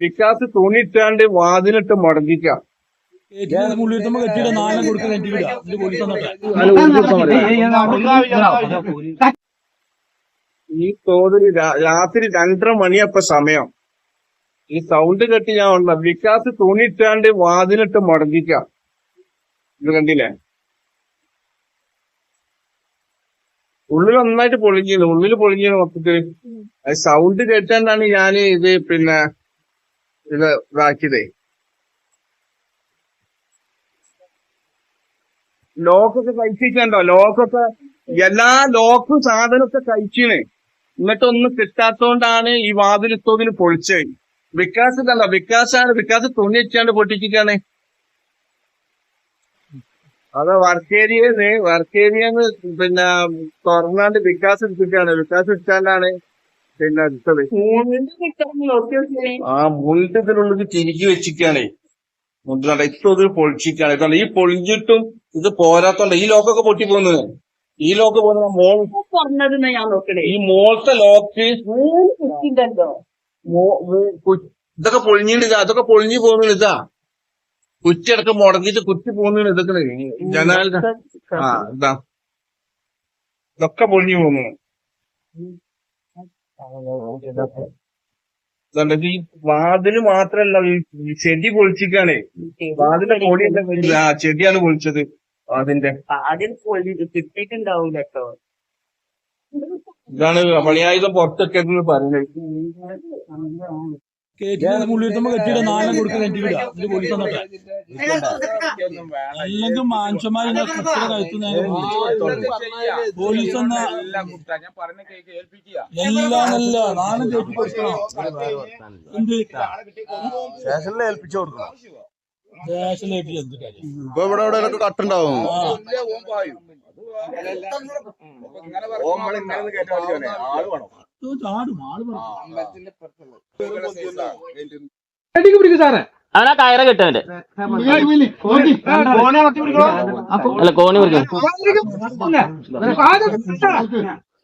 വിക്കാസ് തുണിയിട്ടാണ്ട് വാതിലിട്ട് മുടങ്ങിക്ക. ഈ തോതിൽ രാത്രി രണ്ടര മണിയപ്പ സമയം. ഈ സൗണ്ട് കെട്ടി ഞാൻ ഉള്ള വികാസ് തുണിയിട്ടാണ്ട് വാതിലിട്ട് മുടങ്ങിക്ക. ഇത് കണ്ടില്ലേ? ഉള്ളിൽ നന്നായിട്ട് പൊളിഞ്ഞിരുന്നു ഉള്ളിൽ പൊളിഞ്ഞിരുന്നു മൊത്തത്തിൽ? സൗണ്ട് കേട്ടാണ്ടാണ് ഞാൻ ഇത് പിന്നെ ഇത് ഇതാക്കിയതേ ലോക്കൊക്കെ കഴിച്ചിട്ടുണ്ടോ? ലോക്കൊക്കെ എല്ലാ ലോക്ക് സാധനമൊക്കെ കഴിച്ചിന്. എന്നിട്ടൊന്നും കിട്ടാത്തോണ്ടാണ് ഈ വാതിൽ തോതിൽ പൊളിച്ചത്. വികാസ് കണ്ട വികാസാണ്. വികാസ് തുണി വെച്ചാണ്ട് പൊട്ടിച്ചിട്ടാണ് അത് വർക്കേരിയെന്ന് വർക്കേരിയെന്ന് പിന്നെ തുറന്നാണ്ട് വികാസ് എടുത്തിട്ടാണ് വികാസ് എടുത്താണ്ടാണ് പിന്നെ അടുത്തത്. ആ മുണ്ടത്തിനുള്ളിൽ തിരികെ വെച്ചിട്ടാണ് മുണ്ടണ്ട ഇതൊരു പൊളിച്ചിട്ടാണ് ഇതാണ് ഈ പൊളിഞ്ഞിട്ടും ഇത് പോരാത്തോണ്ട് ഈ ലോക്കൊക്കെ പൊട്ടി പോകുന്നത് ഈ ലോക്ക് പോകുന്ന മോൾ ഞാൻ നോക്കണേ. ഈ മോളത്തെ ലോക്ക് ഇതൊക്കെ പൊളിഞ്ഞിട്ട് അതൊക്കെ പൊളിഞ്ഞു പോകുന്നു ഇതാ. കുറ്റിയടക്കം മുടങ്ങിയിട്ട് കുറ്റി പോകുന്നു ഇതൊക്കെ ജനാലിന്റെ ആ ഇതാ. ഇതൊക്കെ പൊളിഞ്ഞു പോകുന്നു. ഈ വാതിൽ മാത്രല്ല ഈ ചെടി പൊളിച്ചിക്കാണേ. വാതിന്റെ പൊടി. ആ ചെടിയാണ് പൊളിച്ചത് അതിന്റെ. ആദ്യം പൊലി കിട്ടിയിട്ടുണ്ടാവൂല കേട്ടോ ഇതാണ് പണിയായുധം പുറത്തൊക്കെ പറയുന്നത്. കെട്ടി വിടുക ഇത് പോലീസ് വന്നിട്ട്. അല്ലെങ്കിൽ മാനുഷ്യന്മാർ കുട്ടിയുടെ കഴുത്ത് പോലീസ് എന്നാ എല്ലാം നല്ല നാളെ കയറ്റി കൊടുക്കണം എന്ത്? സ്റ്റേഷനിൽ ഏൽപ്പിച്ചു കൊടുക്കണം. ദേശത്തിലേക്ക് എന്ത് കാര്യം? ഇപ്പൊ ഇവിടെ എവിടെയൊക്കെ കട്ടുണ്ടാവും ആൾ ഇത് ചാടും ആൾ പറഞ്ഞു അവനാ കയറ കെട്ടവന്റെ അല്ല കോണി പിടിക്കും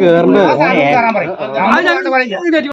കേറണ്ടോ